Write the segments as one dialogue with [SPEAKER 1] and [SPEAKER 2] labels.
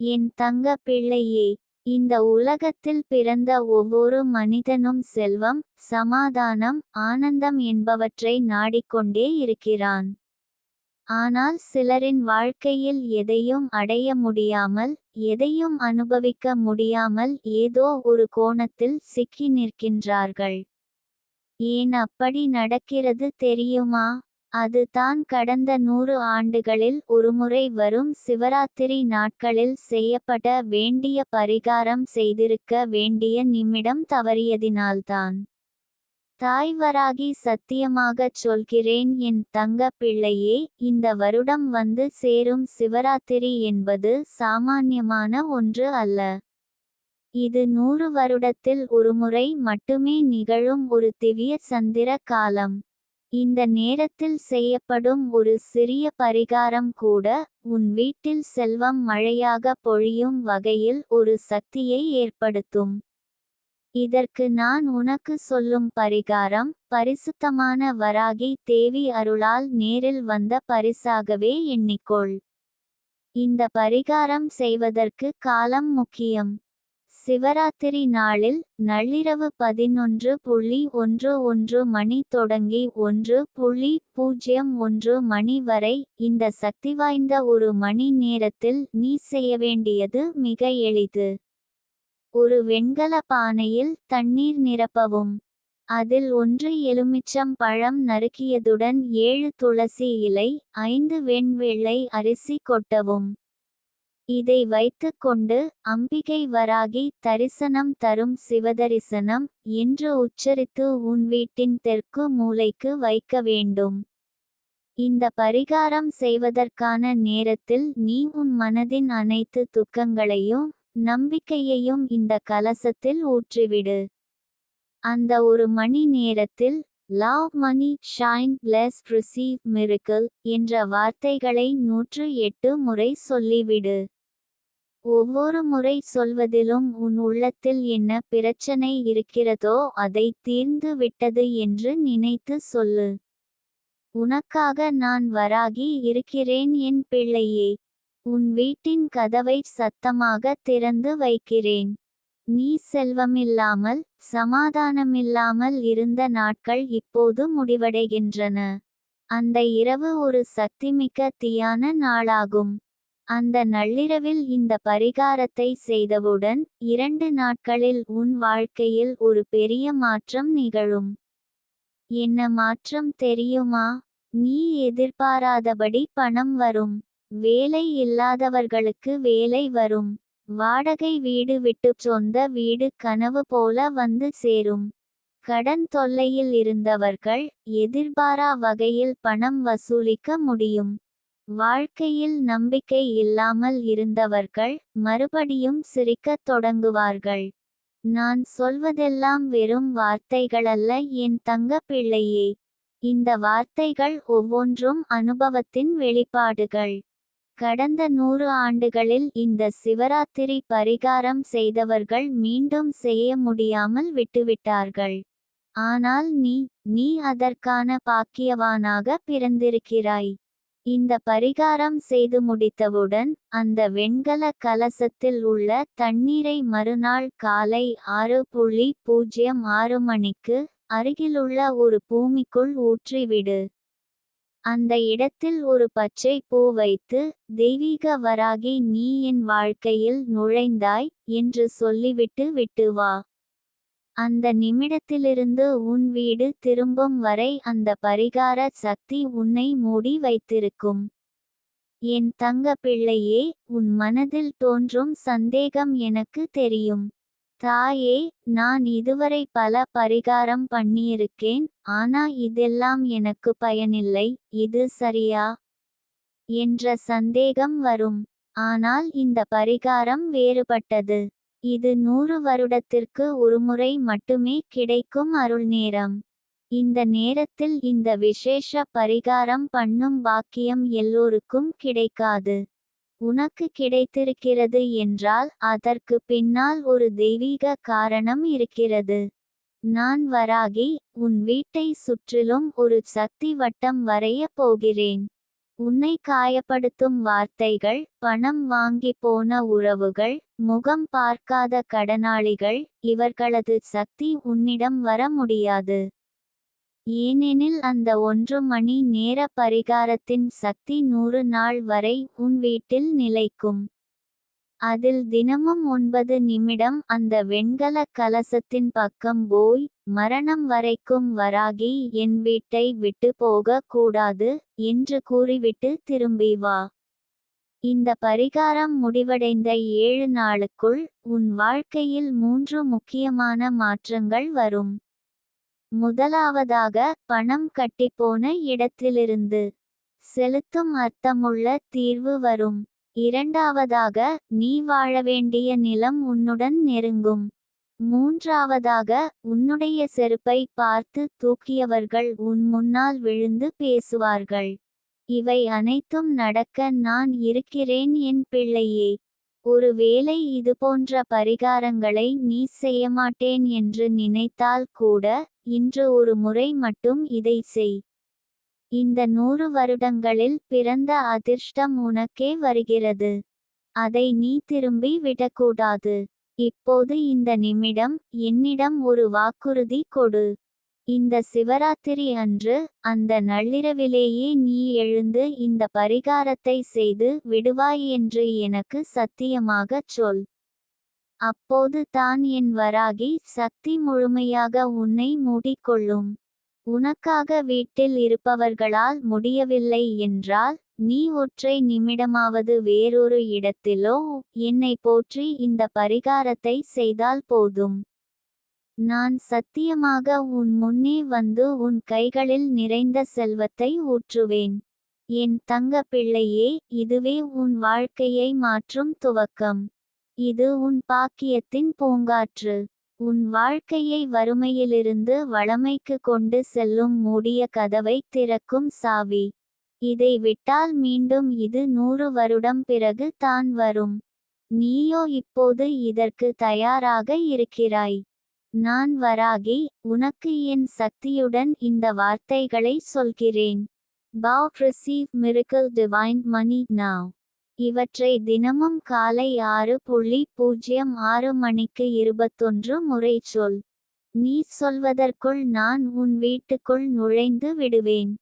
[SPEAKER 1] என் தங்க பிள்ளையே இந்த உலகத்தில் பிறந்த ஒவ்வொரு மனிதனும் செல்வம் சமாதானம் ஆனந்தம் என்பவற்றை நாடிக்கொண்டே இருக்கிறான். ஆனால் சிலரின் வாழ்க்கையில் எதையும் அடைய முடியாமல் எதையும் அனுபவிக்க முடியாமல் ஏதோ ஒரு கோணத்தில் சிக்கி நிற்கின்றார்கள். ஏன் அப்படி நடக்கிறது தெரியுமா? அதுதான் கடந்த நூறு ஆண்டுகளில் ஒருமுறை வரும் சிவராத்திரி நாட்களில் செய்யப்பட வேண்டிய பரிகாரம் செய்திருக்க வேண்டிய நிமிடம் தவறியதினால்தான். தாய்வராகி சத்தியமாகச் சொல்கிறேன் என் தங்க பிள்ளையே இந்த வருடம் வந்து சேரும் சிவராத்திரி என்பது சாமான்யமான ஒன்று அல்ல. இது நூறு வருடத்தில் ஒருமுறை மட்டுமே நிகழும் ஒரு திவ்ய சந்திர காலம். இந்த நேரத்தில் செய்யப்படும் ஒரு சிறிய பரிகாரம் கூட உன் வீட்டில் செல்வம் மழையாக பொழியும் வகையில் ஒரு சக்தியை ஏற்படுத்தும். இதற்கு நான் உனக்கு சொல்லும் பரிகாரம் பரிசுத்தமான வராகி தேவி அருளால் நேரில் வந்த பரிசாகவே எண்ணிக்கொள். இந்த பரிகாரம் செய்வதற்கு காலம் முக்கியம். சிவராத்திரி நாளில் நள்ளிரவு பதினொன்று புள்ளி ஒன்று ஒன்று மணி தொடங்கி ஒன்று புள்ளி பூஜ்ஜியம் ஒன்று மணி வரை இந்த சக்திவாய்ந்த ஒரு மணி நேரத்தில் நீ செய்ய வேண்டியது மிக எளிது. ஒரு வெண்கல பானையில் தண்ணீர் நிரப்பவும். அதில் ஒன்று எலுமிச்சம் பழம் நறுக்கியதுடன் ஏழு துளசி இலை ஐந்து வெண்வெள்ளை அரிசி கொட்டவும். இதை வைத்து கொண்டு அம்பிகை வராகி தரிசனம் தரும் சிவதரிசனம் என்று உச்சரித்து உன் வீட்டின் தெற்கு மூலைக்கு வைக்க வேண்டும். இந்த பரிகாரம் செய்வதற்கான நேரத்தில் நீ உன் மனதின் அனைத்து துக்கங்களையும் நம்பிக்கையையும் இந்த கலசத்தில் ஊற்றிவிடு. அந்த ஒரு மணி நேரத்தில் love money shine plus receive miracle என்ற வார்த்தைகளை நூற்று எட்டு முறை சொல்லிவிடு. ஒவ்வொரு முறை சொல்வதிலும் உன் உள்ளத்தில் என்ன பிரச்சனை இருக்கிறதோ அதை தீர்ந்து விட்டது என்று நினைத்து சொல்லு. உனக்காக நான் வராகி இருக்கிறேன் என் பிள்ளையே. உன் வீட்டின் கதவை சத்தமாக திறந்து வைக்கிறேன். நீ செல்வமில்லாமல் சமாதானமில்லாமல் இருந்த நாட்கள் இப்போது முடிவடைகின்றன. அந்த இரவு ஒரு சக்திமிக்க தீயான நாளாகும். அந்த நள்ளிரவில் இந்த பரிகாரத்தை செய்தவுடன் இரண்டு நாட்களில் உன் வாழ்க்கையில் ஒரு பெரிய மாற்றம் நிகழும். என்ன மாற்றம் தெரியுமா? நீ எதிர்பாராதபடி பணம் வரும். வேலை இல்லாதவர்களுக்கு வேலை வரும். வாடகை வீடு விட்டு சொந்த வீடு கனவு போல வந்து சேரும். கடன் தொல்லையில் இருந்தவர்கள் எதிர்பாரா வகையில் பணம் வசூலிக்க முடியும். வாழ்க்கையில் நம்பிக்கை இல்லாமல் இருந்தவர்கள் மறுபடியும் சிரிக்கத் தொடங்குவார்கள். நான் சொல்வதெல்லாம் வெறும் வார்த்தைகளல்ல என் தங்க பிள்ளையே. இந்த வார்த்தைகள் ஒவ்வொன்றும் அனுபவத்தின் வெளிப்பாடுகள். கடந்த நூறு ஆண்டுகளில் இந்த சிவராத்திரி பரிகாரம் செய்தவர்கள் மீண்டும் செய்ய முடியாமல் விட்டுவிட்டார்கள். ஆனால் நீ நீ அதற்கான பாக்கியவானாக பிறந்திருக்கிறாய். இந்த பரிகாரம் செய்து முடித்தவுடன் அந்த வெண்கல கலசத்தில் உள்ள தண்ணீரை மறுநாள் காலை ஆறு புள்ளி பூஜ்ஜியம் ஆறு மணிக்கு அருகிலுள்ள ஒரு பூமிக்குள் ஊற்றிவிடு. அந்த இடத்தில் ஒரு பச்சை பூ வைத்து தெய்வீக வராகி நீ என் வாழ்க்கையில் நுழைந்தாய் என்று சொல்லிவிட்டு விட்டு வா. அந்த நிமிடத்திலிருந்து உன் வீடு திரும்பும் வரை அந்த பரிகார சக்தி உன்னை மூடி வைத்திருக்கும். என் தங்க பிள்ளையே உன் மனதில் தோன்றும் சந்தேகம் எனக்கு தெரியும். தாயே நான் இதுவரை பல பரிகாரம் பண்ணியிருக்கேன் ஆனா இதெல்லாம் எனக்கு பயனில்லை இது சரியா? என்ற சந்தேகம் வரும். ஆனால் இந்த பரிகாரம் வேறுபட்டது. இது நூறு வருடத்திற்கு ஒருமுறை மட்டுமே கிடைக்கும் அருள் நேரம். இந்த நேரத்தில் இந்த விசேஷ பரிகாரம் பண்ணும் பாக்கியம் எல்லோருக்கும் கிடைக்காது. உனக்கு கிடைத்திருக்கிறது என்றால் அதற்கு பின்னால் ஒரு தெய்வீக காரணம் இருக்கிறது. நான் வராகி உன் வீட்டை சுற்றிலும் ஒரு சக்தி வட்டம் வரைய போகிறேன். உன்னை காயப்படுத்தும் வார்த்தைகள் பணம் வாங்கி போன உறவுகள் முகம் பார்க்காத கடனாளிகள் இவர்களது சக்தி உன்னிடம் வர முடியாது. ஏனெனில் அந்த ஒன்று மணி நேர பரிகாரத்தின் சக்தி நூறு நாள் வரை உன் வீட்டில் நிலைக்கும். அதில் தினமும் ஒன்பது நிமிடம் அந்த வெண்கல கலசத்தின் பக்கம் போய் மரணம் வரைக்கும் வராகி என் வீட்டை விட்டு போக கூடாது என்று கூறிவிட்டு திரும்பி வா. இந்த பரிகாரம் முடிவடைந்த ஏழு நாளுக்குள் உன் வாழ்க்கையில் மூன்று முக்கியமான மாற்றங்கள் வரும். முதலாவதாக பணம் கட்டிப்போன இடத்திலிருந்து செலுத்தும் அர்த்தமுள்ள தீர்வு வரும். இரண்டாவதாக நீ வாழ வேண்டிய நிலம் உன்னுடன் நெருங்கும். மூன்றாவதாக உன்னுடைய செருப்பை பார்த்து தூக்கியவர்கள் உன் முன்னால் விழுந்து பேசுவார்கள். இவை அனைத்தும் நடக்க நான் இருக்கிறேன் என் பிள்ளையே. ஒருவேளை இதுபோன்ற பரிகாரங்களை நீ செய்ய மாட்டேன் என்று நினைத்தால் கூட இன்று ஒரு முறை மட்டும் இதை செய். இந்த நூறு வருடங்களில் பிறந்த அதிர்ஷ்டம் உனக்கே வருகிறது. அதை நீ திரும்பி விடக்கூடாது. இப்போது இந்த நிமிடம் என்னிடம் ஒரு வாக்குறுதி கொடு. இந்த சிவராத்திரி அன்று அந்த நள்ளிரவிலேயே நீ எழுந்து இந்த பரிகாரத்தை செய்து விடுவாய் என்று எனக்கு சத்தியமாகச் சொல். அப்போது தான் என் வராகி சக்தி முழுமையாக உன்னை மூடிக்கொள்ளும். உனக்காக வீட்டில் இருப்பவர்களால் முடியவில்லை என்றால் நீ ஒற்றை நிமிடமாவது வேறொரு இடத்திலோ என்னை போற்றி இந்த பரிகாரத்தை செய்தால் போதும். நான் சத்தியமாக உன் முன்னே வந்து உன் கைகளில் நிறைந்த செல்வத்தை ஊற்றுவேன். என் தங்க பிள்ளையே இதுவே உன் வாழ்க்கையை மாற்றும் துவக்கம். இது உன் பாக்கியத்தின் பூங்காற்று. உன் வாழ்க்கையை வறுமையிலிருந்து வளமைக்கு கொண்டு செல்லும் மூடிய கதவை திறக்கும் சாவி. இதை விட்டால் மீண்டும் இது நூறு வருடம் பிறகு தான் வரும். நீயோ இப்போது இதற்கு தயாராக இருக்கிறாய். நான் வராகி உனக்கு என் சக்தியுடன் இந்த வார்த்தைகளை சொல்கிறேன். Pav receive miracle divine money now இவற்றை தினமும் காலை ஆறு புள்ளி பூஜ்ஜியம் ஆறு மணிக்கு இருபத்தொன்று முறை சொல். நீ சொல்வதற்குள் நான் உன் வீட்டுக்குள் நுழைந்து விடுவேன்.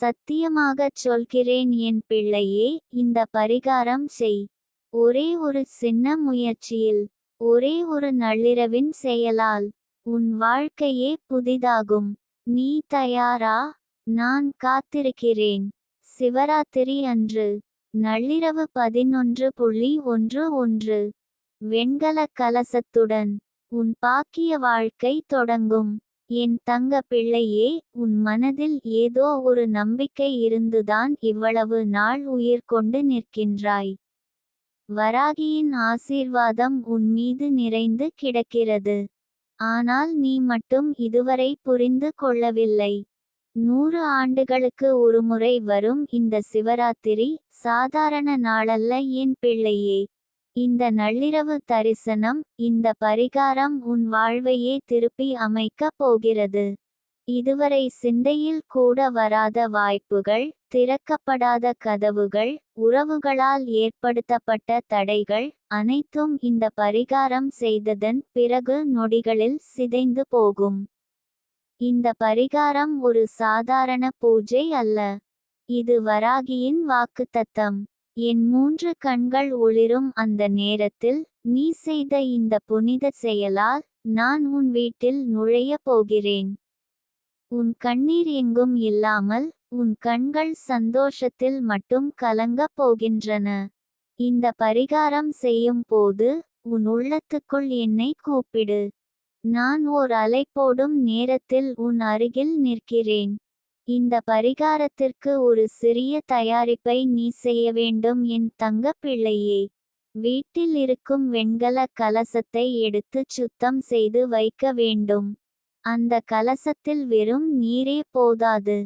[SPEAKER 1] சத்தியமாகச் சொல்கிறேன் என் பிள்ளையே இந்த பரிகாரம் செய். ஒரே ஒரு சின்ன முயற்சியில் ஒரே ஒரு நள்ளிரவின் செயலால் உன் வாழ்க்கையே புதிதாகும். நீ தயாரா? நான் காத்திருக்கிறேன். சிவராத்திரி அன்று. நள்ளிரவு பதினொன்று புள்ளி ஒன்று ஒன்று. வெண்கல கலசத்துடன் உன் பாக்கிய வாழ்க்கை தொடங்கும். என் தங்க பிள்ளையே உன் மனதில் ஏதோ ஒரு நம்பிக்கை இருந்துதான் இவ்வளவு நாள் உயிர் கொண்டு நிற்கின்றாய். வராகியின் ஆசீர்வாதம் உன் மீது நிறைந்து கிடக்கிறது. ஆனால் நீ மட்டும் இதுவரை புரிந்து கொள்ளவில்லை. நூறு ஆண்டுகளுக்கு ஒருமுறை வரும் இந்த சிவராத்திரி சாதாரண நாளல்ல என் பிள்ளையே? இந்த நள்ளிரவு தரிசனம் இந்த பரிகாரம் உன் வாழ்வையே திருப்பி அமைக்கப் போகிறது. இதுவரை சிந்தையில் கூட வராத வாய்ப்புகள் திறக்கப்படாத கதவுகள் உறவுகளால் ஏற்படுத்தப்பட்ட தடைகள் அனைத்தும் இந்த பரிகாரம் செய்ததன் பிறகு நொடிகளில் சிதைந்து போகும். இந்த பரிகாரம் ஒரு சாதாரண பூஜை அல்ல. இது வராகியின் வாக்குத்தத்தம். என் மூன்று கண்கள் ஒளிரும் அந்த நேரத்தில் நீ செய்த இந்த புனித செயலால் நான் உன் வீட்டில் நுழைய போகிறேன். உன் கண்ணீர் எங்கும் இல்லாமல் உன் கண்கள் சந்தோஷத்தில் மட்டும் கலங்கப் போகின்றன. இந்த பரிகாரம் செய்யும் போது உன் உள்ளத்துக்குள் என்னை கூப்பிடு. நான் ஓர் அலைப்போடும் நேரத்தில் உன் அருகில் நிற்கிறேன். இந்த பரிகாரத்திற்கு ஒரு சிறிய தயாரிப்பை நீ செய்ய வேண்டும் என் தங்க பிள்ளையே. வீட்டில் இருக்கும் வெண்கல கலசத்தை எடுத்து சுத்தம் செய்து வைக்க வேண்டும். அந்த கலசத்தில் வெறும் நீரே போதாது.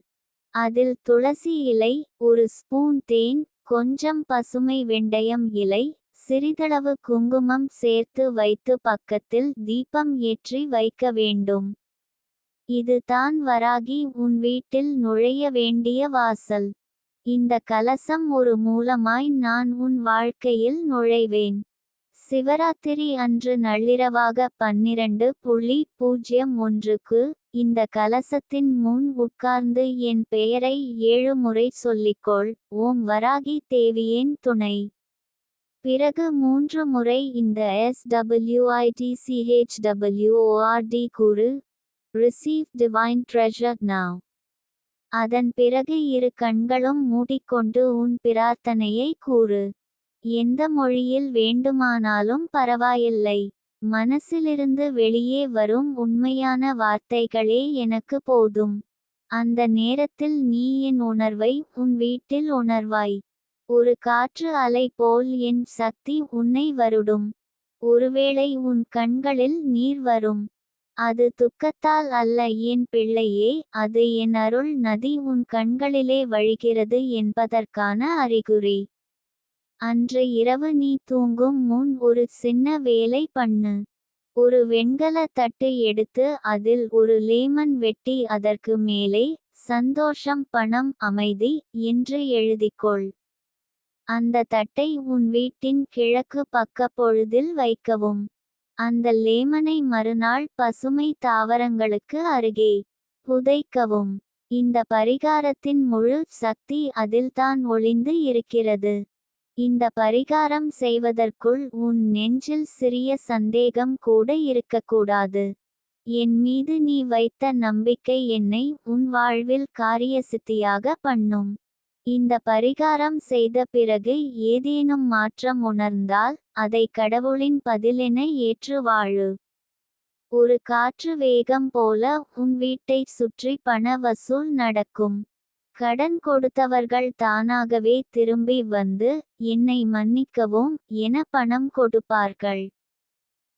[SPEAKER 1] அதில் துளசி இலை ஒரு ஸ்பூன் தேன் கொஞ்சம் பசுமை வெண்டயம் இலை சிறிதளவு குங்குமம் சேர்த்து வைத்து பக்கத்தில் தீபம் ஏற்றி வைக்க வேண்டும். இதுதான் வராகி உன் வீட்டில் நுழைய வேண்டிய வாசல். இந்த கலசம் ஒரு மூலமாய் நான் உன் வாழ்க்கையில் நுழைவேன். சிவராத்திரி அன்று நள்ளிரவாக பன்னிரண்டு புள்ளி பூஜ்ஜியம் ஒன்றுக்கு இந்த கலசத்தின் முன் உட்கார்ந்து என் பெயரை ஏழு முறை சொல்லிக்கொள். ஓம் வராகி தேவியேன் துணை. பிறகு மூன்று முறை இந்த எஸ் கூறு ரிசீவ் டிவைன் ட்ரெஷர் நாவ் அதன் பிறகு இரு கண்களும் மூடிக்கொண்டு உன் பிரார்த்தனையை கூறு எந்த மொழியில் வேண்டுமானாலும் பரவாயில்லை. மனசிலிருந்து வெளியே வரும் உண்மையான வார்த்தைகளே எனக்கு போதும். அந்த நேரத்தில் நீ என் உணர்வை உன் வீட்டில் உணர்வாய். ஒரு காற்று அலை போல் என் சக்தி உன்னை வருடும். ஒருவேளை உன் கண்களில் நீர் வரும். அது துக்கத்தால் அல்ல என் பிள்ளையே அது என் அருள் நதி உன் கண்களிலே வழிகிறது என்பதற்கான அறிகுறி. அன்று இரவு நீ தூங்கும் முன் ஒரு சின்ன வேலை பண்ணு. ஒரு வெண்கல தட்டு எடுத்து அதில் ஒரு லேமன் வெட்டி அதற்கு மேலே சந்தோஷம் பணம் அமைதி என்று எழுதிக்கொள். அந்த தட்டை உன் வீட்டின் கிழக்கு பக்க பொழுதில் வைக்கவும். அந்த லேமனை மறுநாள் பசுமை தாவரங்களுக்கு அருகே புதைக்கவும். இந்த பரிகாரத்தின் முழு சக்தி அதில்தான் ஒளிந்து இருக்கிறது. இந்த பரிகாரம் செய்வதற்குள் உன் நெஞ்சில் சிறிய சந்தேகம் கூட இருக்கக்கூடாது. என் மீது நீ வைத்த நம்பிக்கை என்னை உன் வாழ்வில் காரியசித்தியாக பண்ணும். இந்த பரிகாரம் செய்த பிறகு ஏதேனும் மாற்றம் உணர்ந்தால் அதை கடவுளின் பதிலென ஏற்று வாழு. ஒரு காற்று வேகம் போல உன் வீட்டை சுற்றி பண வசூல் நடக்கும். கடன் கொடுத்தவர்கள் தானாகவே திரும்பி வந்து என்னை மன்னிக்கவும் என பணம் கொடுப்பார்கள்.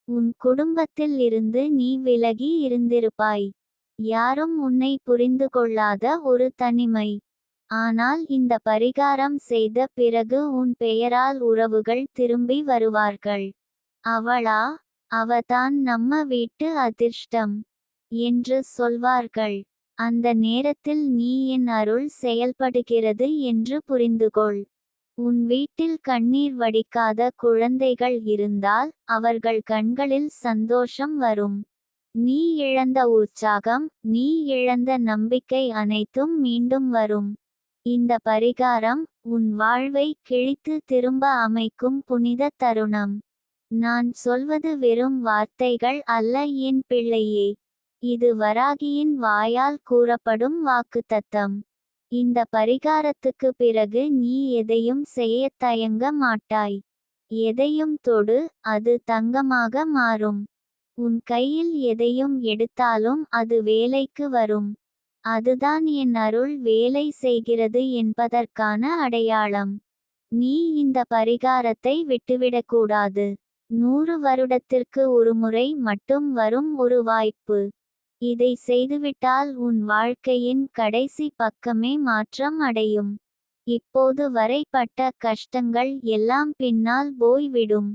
[SPEAKER 1] உன் குடும்பத்தில் இருந்து நீ விலகி இருந்திருப்பாய். யாரும் உன்னை புரிந்து கொள்ளாத ஒரு தனிமை. ஆனால் இந்த பரிகாரம் செய்த பிறகு உன் பெயரால் உறவுகள் திரும்பி வருவார்கள். அவளா? அவதான் நம்ம வீட்டு அதிர்ஷ்டம். என்று சொல்வார்கள். அந்த நேரத்தில் நீ என் அருள் செயல்படுகிறது என்று புரிந்துகொள். உன் வீட்டில் கண்ணீர் வடிக்காத குழந்தைகள் இருந்தால் அவர்கள் கண்களில் சந்தோஷம் வரும். நீ இழந்த உற்சாகம் நீ இழந்த நம்பிக்கை அனைத்தும் மீண்டும் வரும். இந்த பரிகாரம் உன் வாழ்வை கிழித்து திரும்ப அமைக்கும் புனித தருணம். நான் சொல்வது வெறும் வார்த்தைகள் அல்ல என் பிள்ளையே. இது வராகியின் வாயால் கூறப்படும் வாக்குத்தத்தம். இந்த பரிகாரத்துக்கு பிறகு நீ எதையும் செய்ய தயங்க மாட்டாய். எதையும் தொடு அது தங்கமாக மாறும். உன் கையில் எதையும் எடுத்தாலும் அது வேலைக்கு வரும். அதுதான் என் அருள் வேலை செய்கிறது என்பதற்கான அடையாளம். நீ இந்த பரிகாரத்தை விட்டுவிடக்கூடாது. நூறு வருடத்திற்கு ஒருமுறை மட்டும் வரும் ஒரு வாய்ப்பு. இதை செய்துவிட்டால் உன் வாழ்க்கையின் கடைசி பக்கமே மாற்றம் அடையும். இப்போது வரைப்பட்ட கஷ்டங்கள் எல்லாம் பின்னால் போய்விடும்.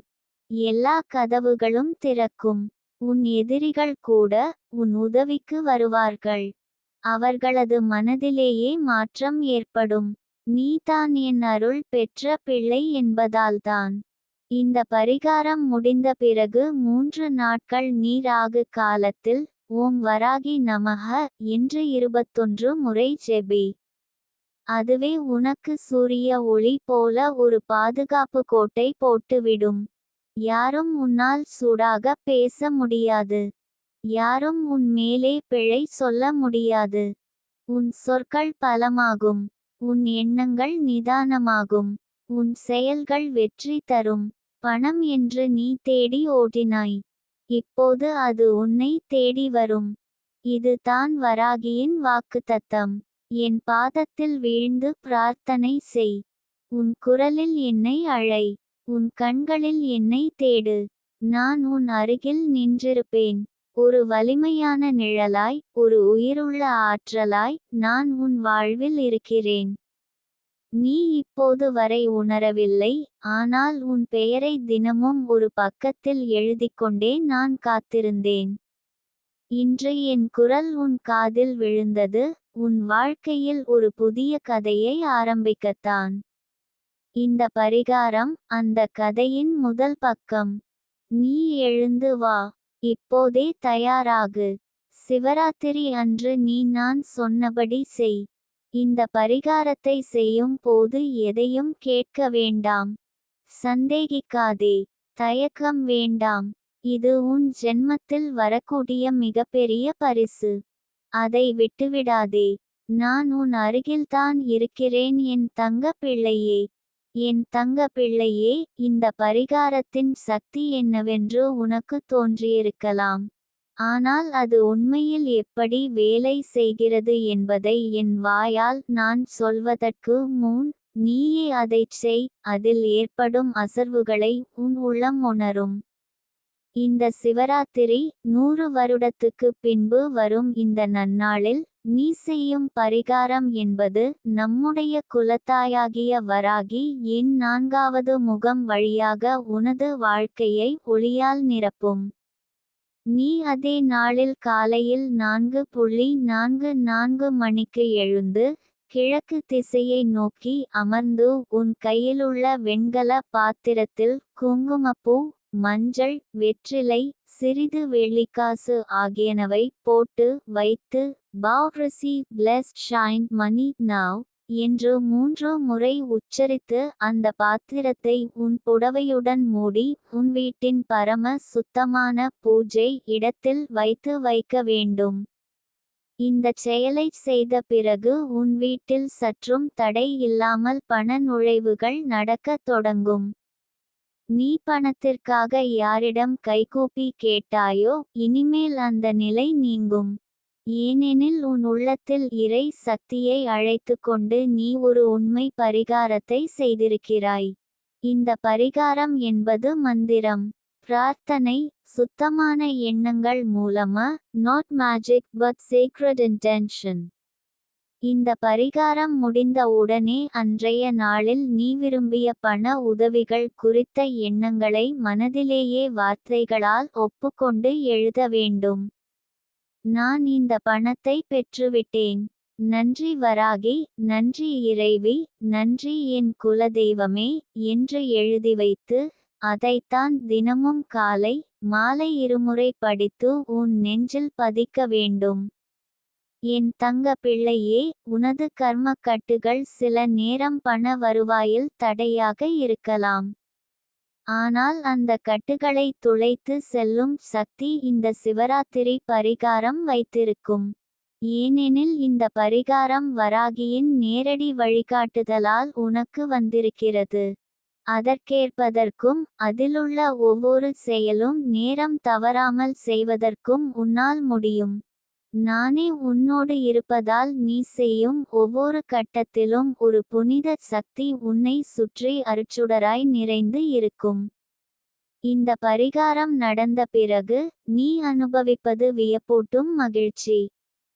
[SPEAKER 1] எல்லா கதவுகளும் திறக்கும். உன் எதிரிகள் கூட உன் உதவிக்கு வருவார்கள். அவர்களது மனதிலேயே மாற்றம் ஏற்படும். நீதான் என் அருள் பெற்ற பிள்ளை என்பதால்தான். இந்த பரிகாரம் முடிந்த பிறகு மூன்று நாட்கள் நீராகு காலத்தில் ஓம் வராகி நமக என்று இருபத்தொன்று முறை ஜெபி. அதுவே உனக்கு சூரிய ஒளி போல ஒரு பாதுகாப்பு கோட்டை போட்டுவிடும். யாரும் உன்னால் சூடாக பேச முடியாது. யாரும் உன் மேலே பிழை சொல்ல முடியாது. உன் சொற்கள் பலமாகும். உன் எண்ணங்கள் நிதானமாகும். உன் செயல்கள் வெற்றி தரும். பணம் என்று நீ தேடி ஓடினாய். இப்போது அது உன்னை தேடி வரும். இது தான் வராகியின் வாக்குத்தத்தம். என் பாதத்தில் வீழ்ந்து பிரார்த்தனை செய். உன் குரலில் என்னை அழை. உன் கண்களில் என்னை தேடு. நான் உன் அருகில் நின்றிருப்பேன். ஒரு வலிமையான நிழலாய் ஒரு உயிருள்ள ஆற்றலாய் நான் உன் வாழ்வில் இருக்கிறேன். நீ இப்போது வரை உணரவில்லை ஆனால் உன் பெயரை தினமும் ஒரு பக்கத்தில் எழுதிக்கொண்டே நான் காத்திருந்தேன். இன்று என் குரல் உன் காதில் விழுந்தது உன் வாழ்க்கையில் ஒரு புதிய கதையை ஆரம்பிக்கத்தான். இந்த பரிகாரம் அந்த கதையின் முதல் பக்கம். நீ எழுந்து வா. இப்போதே தயாராகு. சிவராத்திரி அன்று நீ நான் சொன்னபடி செய். இந்த பரிகாரத்தை செய்யும் போது எதையும் கேட்க வேண்டாம். சந்தேகிக்காதே. தயக்கம் வேண்டாம். இது உன் ஜென்மத்தில் வரக்கூடிய மிகப்பெரிய பரிசு. அதை விட்டுவிடாதே. நான் உன் அருகில்தான் இருக்கிறேன் என் தங்க பிள்ளையே என் தங்க பிள்ளையே இந்த பரிகாரத்தின் சக்தி என்னவென்று உனக்கு தோன்றியிருக்கலாம். ஆனால் அது உண்மையில் எப்படி வேலை செய்கிறது என்பதை என் வாயால் நான் சொல்வதற்கு முன் நீயே அதைச் செய் அதில் ஏற்படும் அசர்வுகளை உன் உள்ளம் உணரும். இந்த சிவராத்திரி நூறு வருடத்துக்கு பின்பு வரும் இந்த நன்னாளில் நீ செய்யும் பரிகாரம் என்பது நம்முடைய குலத்தாயாகிய வராகி என் நான்காவது முகம் வழியாக உனது வாழ்க்கையை ஒளியால் நிரப்பும். நீ அதே நாளில் காலையில் நான்கு புள்ளி நான்கு நான்கு மணிக்கு எழுந்து கிழக்கு திசையை நோக்கி அமர்ந்து உன் கையிலுள்ள வெண்கல பாத்திரத்தில் குங்குமப்பூ மஞ்சள் வெற்றிலை சிறிது வெள்ளிக்காசு ஆகியனவை போட்டு வைத்து pav receive blessed shine money now என்று மூன்று முறை உச்சரித்து அந்த பாத்திரத்தை உன் புடவையுடன் மூடி உன் வீட்டின் பரம சுத்தமான பூஜை இடத்தில் வைத்து வைக்க வேண்டும். இந்த செயலை செய்த பிறகு உன் வீட்டில் சற்றும் தடை இல்லாமல் பண நுழைவுகள் நடக்கத் தொடங்கும். நீ பணத்திற்காக யாரிடம் கைகூப்பி கேட்டாயோ இனிமேல் அந்த நிலை நீங்கும். ஏனெனில் உன் உள்ளத்தில் இறை சக்தியை அழைத்து கொண்டு நீ ஒரு உண்மை பரிகாரத்தை செய்திருக்கிறாய். இந்த பரிகாரம் என்பது மந்திரம். பிரார்த்தனை சுத்தமான எண்ணங்கள் மூலமா? Not magic but secret intention இந்த பரிகாரம் முடிந்த உடனே அன்றைய நாளில் நீ விரும்பிய பண உதவிகள் குறித்த எண்ணங்களை மனதிலேயே வார்த்தைகளால் ஒப்புக்கொண்டு எழுத வேண்டும். நான் இந்த பணத்தை பெற்றுவிட்டேன். நன்றி வராகி நன்றி இறைவி நன்றி என் குலதெய்வமே என்று எழுதி வைத்து அதைத்தான் தினமும் காலை மாலை இருமுறை படித்து உன் நெஞ்சில் பதிக்க வேண்டும். என் தங்க பிள்ளையே உனது கர்ம கட்டுகள் சில நேரம் பண வருவாயில் தடையாக இருக்கலாம். ஆனால் அந்த கட்டுகளை துளைத்து செல்லும் சக்தி இந்த சிவராத்திரி பரிகாரம் வைத்திருக்கும். ஏனெனில் இந்த பரிகாரம் வராகியின் நேரடி வழிகாட்டுதலால் உனக்கு வந்திருக்கிறது. அதற்கேற்பதற்கும் அதிலுள்ள ஒவ்வொரு செயலும் நேரம் தவறாமல் செய்வதற்கும் உன்னால் முடியும். நானே உன்னோடு இருப்பதால் நீ செய்யும் ஒவ்வொரு கட்டத்திலும் ஒரு புனித சக்தி உன்னை சுற்றி அருச்சுடராய் நிறைந்து இருக்கும். இந்த பரிகாரம் நடந்த பிறகு நீ அனுபவிப்பது வியப்பூட்டும் மகிழ்ச்சி.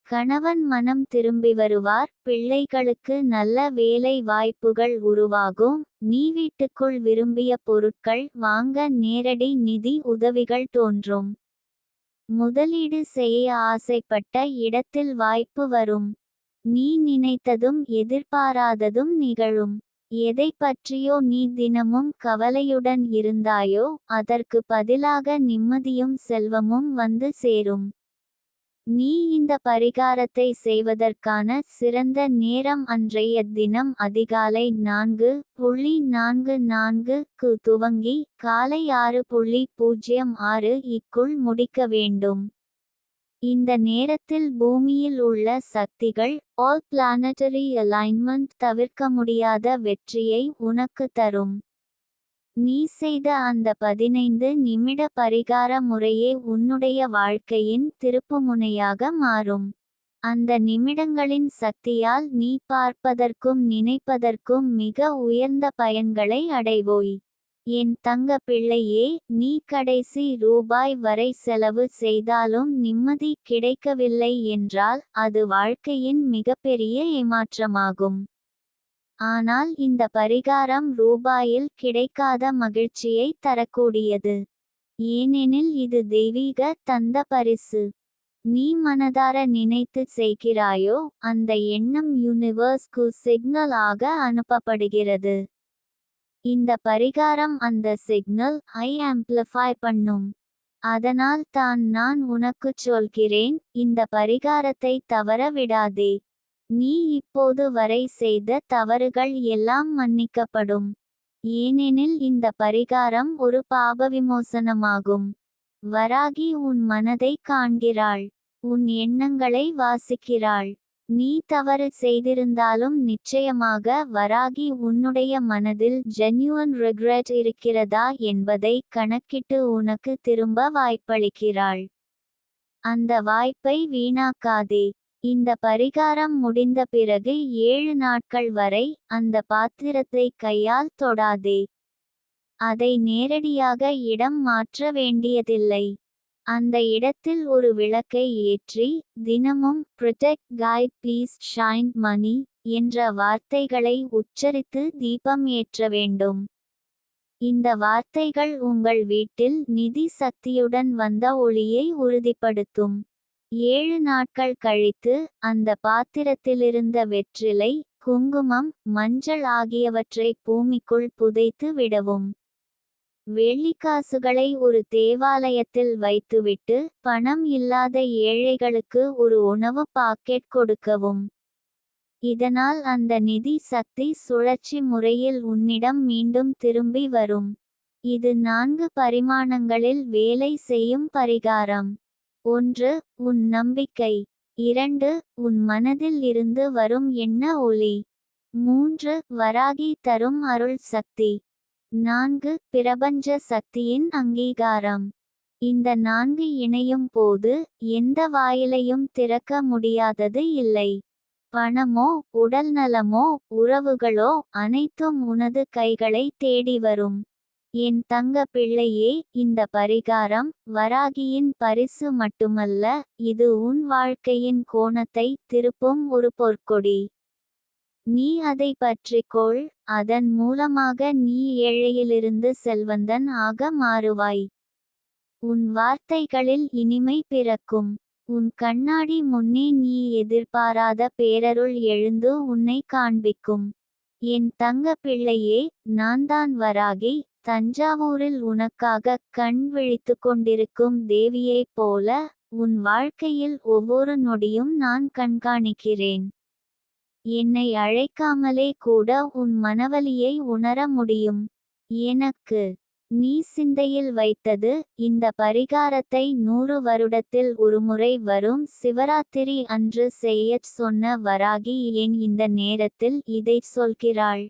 [SPEAKER 1] கணவன் மனம் திரும்பி வருவார் பிள்ளைகளுக்கு நல்ல வேலை வாய்ப்புகள் உருவாகும் நீ வீட்டுக்குள் விரும்பிய பொருட்கள் வாங்க நேரடி நிதி உதவிகள் தோன்றும். முதலீடு செய்ய ஆசைப்பட்ட இடத்தில் வாய்ப்பு வரும். நீ நினைத்ததும் எதிர்பாராததும் நிகழும். எதை பற்றியோ நீ தினமும் கவலையுடன் இருந்தாயோ அதற்கு பதிலாக நிம்மதியும் செல்வமும் வந்து சேரும். நீ இந்த பரிகாரத்தை செய்வதற்கான சிறந்த நேரம் அன்றைய தினம் அதிகாலை நான்கு புள்ளி நான்கு நான்கு க்கு துவங்கி காலை ஆறு புள்ளி பூஜ்ஜியம் ஆறு இக்குள் முடிக்க வேண்டும். இந்த நேரத்தில் பூமியில் உள்ள சக்திகள் ஆல் பிளானட்டரி அலைன்மெண்ட் தவிர்க்க முடியாத வெற்றியை உனக்கு தரும். நீ செய்த அந்த பதினைந்து நிமிட பரிகார முறையே உன்னுடைய வாழ்க்கையின் திருப்புமுனையாக மாறும். அந்த நிமிடங்களின் சக்தியால் நீ பார்ப்பதற்கும் நினைப்பதற்கும் மிக உயர்ந்த பயன்களை அடைவோய். என் தங்க பிள்ளையே நீ கடைசி ரூபாய் வரை செலவு செய்தாலும் நிம்மதி கிடைக்கவில்லை என்றால் அது வாழ்க்கையின் மிகப்பெரிய ஏமாற்றமாகும். ஆனால் இந்த பரிகாரம் ரூபாயில் கிடைக்காத மகிழ்ச்சியை தரக்கூடியது. ஏனெனில் இது தெய்வீக தந்த பரிசு. நீ மனதார நினைத்து செய்கிறாயோ அந்த எண்ணம் யூனிவர்ஸ்க்கு சிக்னல் ஆக அனுப்பப்படுகிறது. இந்த பரிகாரம் அந்த சிக்னல் ஐ ஆம்பிளிஃபை பண்ணும். அதனால் தான் நான் உனக்குச் சொல்கிறேன் இந்த பரிகாரத்தை தவற விடாதே. நீ இப்போது வரை செய்த தவறுகள் எல்லாம் மன்னிக்கப்படும். ஏனெனில் இந்த பரிகாரம் ஒரு பாபவிமோசனமாகும். வராகி உன் மனதை காண்கிறாள். உன் எண்ணங்களை வாசிக்கிறாள். நீ தவறு செய்திருந்தாலும் நிச்சயமாக வராகி உன்னுடைய மனதில் ஜென்யூன் ரிக்ரெட் இருக்கிறதா என்பதை கணக்கிட்டு உனக்கு திரும்ப வாய்ப்பளிக்கிறாள். அந்த வாய்ப்பை வீணாக்காதே. இந்த பரிகாரம் முடிந்த பிறகு ஏழு நாட்கள் வரை அந்த பாத்திரத்தை கையால் தொடாதே. அதை நேரடியாக இடம் மாற்ற வேண்டியதில்லை. அந்த இடத்தில் ஒரு விளக்கை ஏற்றி தினமும் protect guide peace shine money என்ற வார்த்தைகளை உச்சரித்து தீபம் ஏற்ற வேண்டும். இந்த வார்த்தைகள் உங்கள் வீட்டில் நிதி சக்தியுடன் வந்த ஒளியை உறுதிப்படுத்தும். ஏழு நாட்கள் கழித்து அந்த பாத்திரத்திலிருந்த வெற்றிலை குங்குமம் மஞ்சள் ஆகியவற்றை பூமிக்குள் புதைத்து விடவும். வெள்ளிக்காசுகளை ஒரு தேவாலயத்தில் வைத்துவிட்டு பணம் இல்லாத ஏழைகளுக்கு ஒரு உணவு பாக்கெட் கொடுக்கவும். இதனால் அந்த நிதி சக்தி சுழற்சி முறையில் உன்னிடம் மீண்டும் திரும்பி வரும். இது நான்கு பரிமாணங்களில் வேலை செய்யும் பரிகாரம். ஒன்று உன் நம்பிக்கை. இரண்டு உன் மனதில் இருந்து வரும் எண்ண ஒளி. மூன்று வராகி தரும் அருள் சக்தி. நான்கு பிரபஞ்ச சக்தியின் அங்கீகாரம். இந்த நான்கு இணையும் போது எந்த வாயிலையும் திறக்க முடியாதது இல்லை. பணமோ உடல்நலமோ உறவுகளோ அனைத்தும் உனது கைகளை தேடி வரும். என் தங்க பிள்ளையே இந்த பரிகாரம் வராகியின் பரிசு மட்டுமல்ல இது உன் வாழ்க்கையின் கோணத்தை திருப்பும் ஒரு பொற்கொடி. நீ அதை பற்றிக்கொள் அதன் மூலமாக நீ ஏழையிலிருந்து செல்வந்தன் ஆக மாறுவாய். உன் வார்த்தைகளில் இனிமை பிறக்கும். உன் கண்ணாடி முன்னே நீ எதிர்பாராத பேரருள் எழுந்து உன்னை காண்பிக்கும். என் தங்க பிள்ளையே நான்தான் வராகி தஞ்சாவூரில் உனக்காக கண் விழித்து கொண்டிருக்கும் தேவியைப் போல உன் வாழ்க்கையில் ஒவ்வொரு நொடியும் நான் கண்காணிக்கிறேன். என்னை அழைக்காமலே கூட உன் மனவலியை உணர முடியும். எனக்கு நீ சிந்தையில் வைத்தது இந்த பரிகாரத்தை நூறு வருடத்தில் ஒருமுறை வரும் சிவராத்திரி அன்று செய்யச் சொன்ன வராகி ஏன் இந்த நேரத்தில் இதைச் சொல்கிறாள்?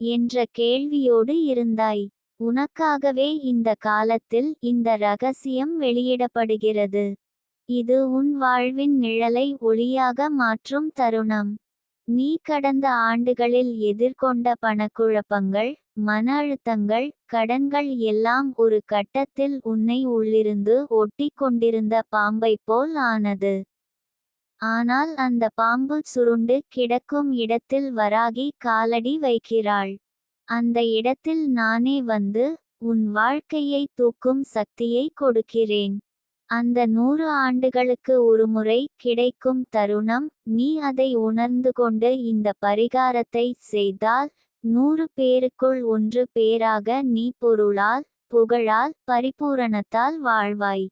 [SPEAKER 1] என்ற கேள்வியோடு இருந்தாய். உனக்காகவே இந்த காலத்தில் இந்த ரகசியம் வெளியிடப்படுகிறது. இது உன் வாழ்வின் நிழலை ஒளியாக மாற்றும் தருணம். நீ கடந்த ஆண்டுகளில் எதிர்கொண்ட பணக்குழப்பங்கள் மன அழுத்தங்கள் கடன்கள் எல்லாம் ஒரு கட்டத்தில் உன்னை உள்ளிருந்து ஒட்டி கொண்டிருந்த பாம்பை போல் ஆனது. ஆனால் அந்த பாம்பு சுருண்டு கிடக்கும் இடத்தில் வராகி காலடி வைக்கிறாள். அந்த இடத்தில் நானே வந்து உன் வாழ்க்கையை தூக்கும் சக்தியை கொடுக்கிறேன். அந்த நூறு ஆண்டுகளுக்கு ஒருமுறை கிடைக்கும் தருணம் நீ அதை உணர்ந்து கொண்டு இந்த பரிகாரத்தை செய்தால் நூறு பேருக்குள் ஒன்று பேராக நீ பொருளால் புகழால் பரிபூரணத்தால் வாழ்வாய்.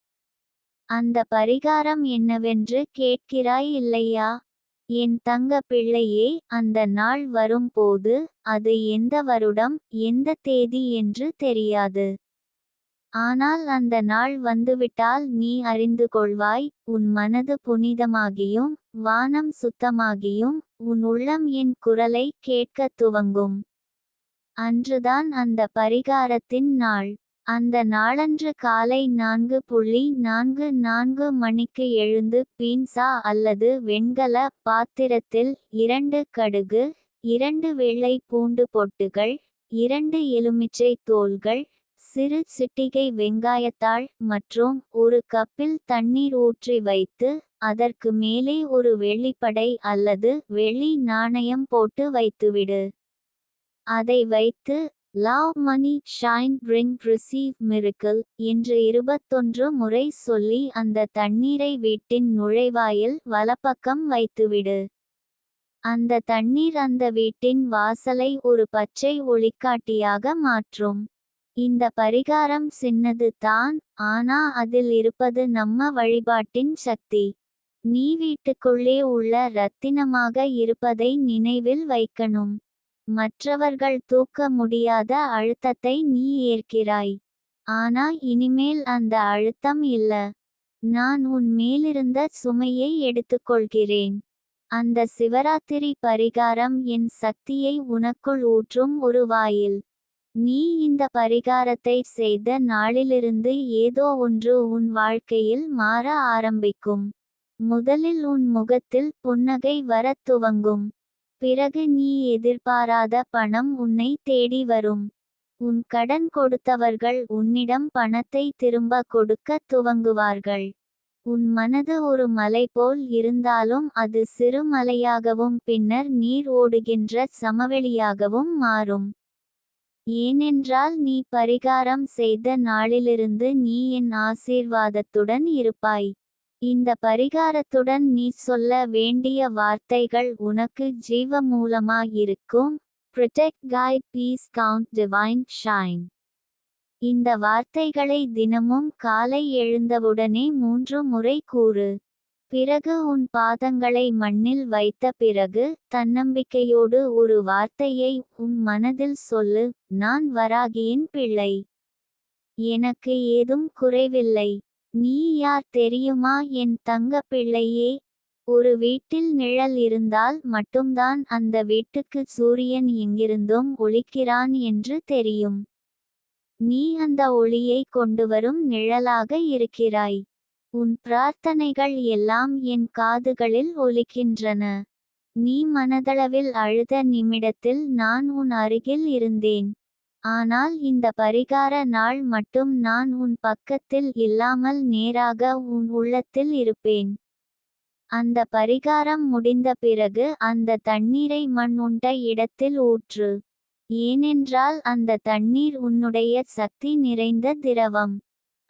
[SPEAKER 1] அந்த பரிகாரம் என்னவென்று கேட்கிறாய் இல்லையா? என் தங்க பிள்ளையே அந்த நாள் வரும்போது அது எந்த வருடம் எந்த தேதி என்று தெரியாது. ஆனால் அந்த நாள் வந்துவிட்டால் நீ அறிந்து கொள்வாய் உன் மனது புனிதமாகியும் வானம் சுத்தமாகியும் உன் உள்ளம் என் குரலை கேட்கத் துவங்கும். அன்றுதான் அந்த பரிகாரத்தின் நாள். அந்த நாளன்று காலை நான்கு புள்ளி நான்கு நான்கு மணிக்கு எழுந்து பீன்சா அல்லது வெண்கல பாத்திரத்தில் இரண்டு கடுகு இரண்டு வெள்ளை பூண்டு பொட்டுகள் இரண்டு எலுமிச்சை தோல்கள் சிறு சிட்டிகை வெங்காயத்தாள் மற்றும் ஒரு கப்பில் தண்ணீர் ஊற்றி வைத்து அதற்கு மேலே ஒரு வெள்ளிப்படை அல்லது வெள்ளி நாணயம் போட்டு வைத்துவிடு. அதை வைத்து love money shine bring receive miracle என்று இருபத்தொன்று முறை சொல்லி அந்த தண்ணீரை வீட்டின் நுழைவாயில் வலப்பக்கம் வைத்துவிடு. அந்த தண்ணீர் அந்த வீட்டின் வாசலை ஒரு பச்சை ஒளிக்காட்டியாக மாற்றும். இந்த பரிகாரம் சின்னது தான் ஆனா அதில் இருப்பது நம்ம வழிபாட்டின் சக்தி. நீ வீட்டுக்குள்ளே உள்ள ரத்தினமாக இருப்பதை நினைவில் வைக்கணும். மற்றவர்கள் தூக்க முடியாத அழுத்தத்தை நீ ஏற்கிறாய். ஆனா இனிமேல் அந்த அழுத்தம் இல்ல. நான் உன் மேலிருந்த சுமையை எடுத்துக்கொள்கிறேன். அந்த சிவராத்திரி பரிகாரம் என் சக்தியை உனக்குள் ஊற்றும் ஒரு வாயில். நீ இந்த பரிகாரத்தை செய்த நாளிலிருந்து ஏதோ ஒன்று உன் வாழ்க்கையில் மாற ஆரம்பிக்கும். முதலில் உன் முகத்தில் புன்னகை வரத் துவங்கும். பிறகு நீ எதிர்பாராத பணம் உன்னை தேடி வரும். உன் கடன் கொடுத்தவர்கள் உன்னிடம் பணத்தை திரும்ப கொடுக்க துவங்குவார்கள். உன் மனது ஒரு மலை போல் இருந்தாலும் அது சிறு மலையாகவும் பின்னர் நீர் ஓடுகின்ற சமவெளியாகவும் மாறும். ஏனென்றால் நீ பரிகாரம் செய்த நாளிலிருந்து நீ என் ஆசீர்வாதத்துடன் இருப்பாய். இந்த பரிகாரத்துடன் நீ சொல்ல வேண்டிய வார்த்தைகள் உனக்கு ஜீவ மூலமாயிருக்கும் protect guide peace count divine shine இந்த வார்த்தைகளை தினமும் காலை எழுந்தவுடனே மூன்று முறை கூறு. பிறகு உன் பாதங்களை மண்ணில் வைத்த பிறகு தன்னம்பிக்கையோடு ஒரு வார்த்தையை உன் மனதில் சொல்லு நான் வராகியின் பிள்ளை. எனக்கு ஏதும் குறைவில்லை. நீ யார் தெரியுமா? என் தங்க பிள்ளையே. ஒரு வீட்டில் நிழல் இருந்தால் மட்டும்தான் அந்த வீட்டுக்கு சூரியன் எங்கிருந்தும் ஒளிக்கிறான் என்று தெரியும். நீ அந்த ஒளியை கொண்டுவரும் நிழலாக இருக்கிறாய். உன் பிரார்த்தனைகள் எல்லாம் என் காதுகளில் ஒலிக்கின்றன. நீ மனதளவில் அழுத நிமிடத்தில் நான் உன் அருகில் இருந்தேன். ஆனால் இந்த பரிகார நாள் மட்டும் நான் உன் பக்கத்தில் இல்லாமல் நேராக உன் உள்ளத்தில் இருப்பேன். அந்த பரிகாரம் முடிந்த பிறகு அந்த தண்ணீரை மண் உண்ட இடத்தில் ஊற்று. ஏனென்றால் அந்த தண்ணீர் உன்னுடைய சக்தி நிறைந்த திரவம்.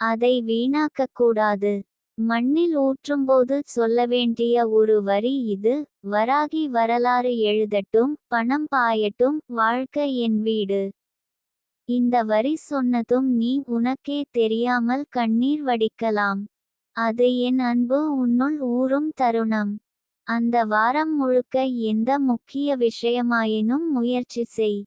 [SPEAKER 1] அதை வீணாக்கக்கூடாது. மண்ணில் ஊற்றும்போது சொல்ல வேண்டிய ஒரு வரி இது வராகி வரலாறு எழுதட்டும் பணம் பாயட்டும் வாழ்க்கை என் வீடு. இந்த வரி சொன்னதும் நீ உனக்கே தெரியாமல் கண்ணீர் வடிக்கலாம். அது என் அன்பு உன்னுள் ஊறும் தருணம். அந்த வாரம் முழுக்க எந்த முக்கிய விஷயமாயினும் முயற்சி செய்.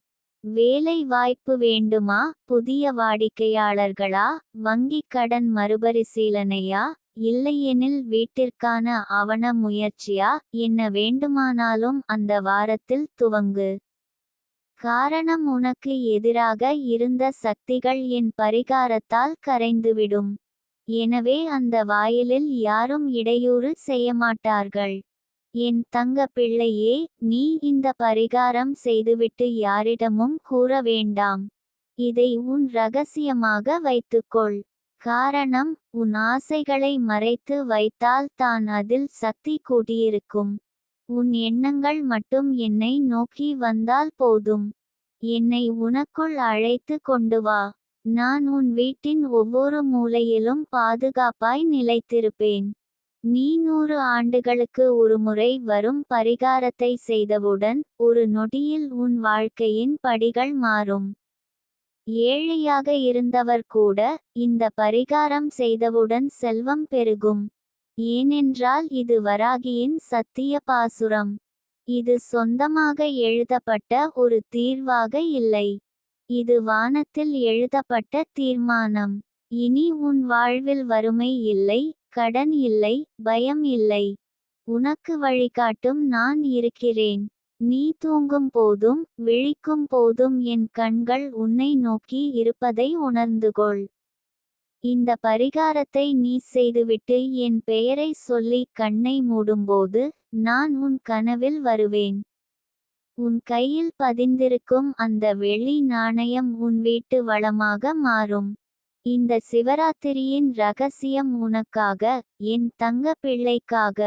[SPEAKER 1] வேலை வாய்ப்பு வேண்டுமா புதிய வாடிக்கையாளர்களா வங்கிக் கடன் மறுபரிசீலனையா இல்லையெனில் வீட்டிற்கான ஆவண முயற்சியா? என்ன வேண்டுமானாலும் அந்த வாரத்தில் துவங்கு. காரணம் உனக்கு எதிராக இருந்த சக்திகள் என் பரிகாரத்தால் கரைந்துவிடும். எனவே அந்த வாயிலில் யாரும் இடையூறு செய்யமாட்டார்கள். என் தங்க பிள்ளையே நீ இந்த பரிகாரம் செய்துவிட்டு யாரிடமும் கூற வேண்டாம். இதை உன் ரகசியமாக வைத்துக்கொள். காரணம் உன் ஆசைகளை மறைத்து வைத்தால் தான் அதில் சக்தி கூடியிருக்கும். உன் எண்ணங்கள் மட்டும் என்னை நோக்கி வந்தால் போதும். என்னை உனக்குள் அழைத்து கொண்டு வா. நான் உன் வீட்டின் ஒவ்வொரு மூலையிலும் பாதுகாப்பாய் நிலைத்திருப்பேன். நீ நூறு ஆண்டுகளுக்கு ஒருமுறை வரும் பரிகாரத்தை செய்தவுடன் ஒரு நொடியில் உன் வாழ்க்கையின் படிகள் மாறும். ஏழையாக இருந்தவர் கூட இந்த பரிகாரம் செய்தவுடன் செல்வம் பெருகும். ஏனென்றால் இது வராகியின் சத்திய பாசுரம். இது சொந்தமாக எழுதப்பட்ட ஒரு தீர்வாக இல்லை. இது வானத்தில் எழுதப்பட்ட தீர்மானம். இனி உன் வாழ்வில் வறுமை இல்லை கடன் இல்லை பயம் இல்லை. உனக்கு வழிகாட்டும் நான் இருக்கிறேன். நீ தூங்கும் போதும் விழிக்கும் போதும் என் கண்கள் உன்னை நோக்கி இருப்பதை உணர்ந்துகொள். இந்த பரிகாரத்தை நீ செய்துவிட்டு என் பெயரை சொல்லி கண்ணை மூடும்போது நான் உன் கனவில் வருவேன். உன் கையில் பதிந்திருக்கும் அந்த வெள்ளி நாணயம் உன் வீட்டு வளமாக மாறும். இந்த சிவராத்திரியின் ரகசியம் உனக்காக என் தங்க பிள்ளைக்காக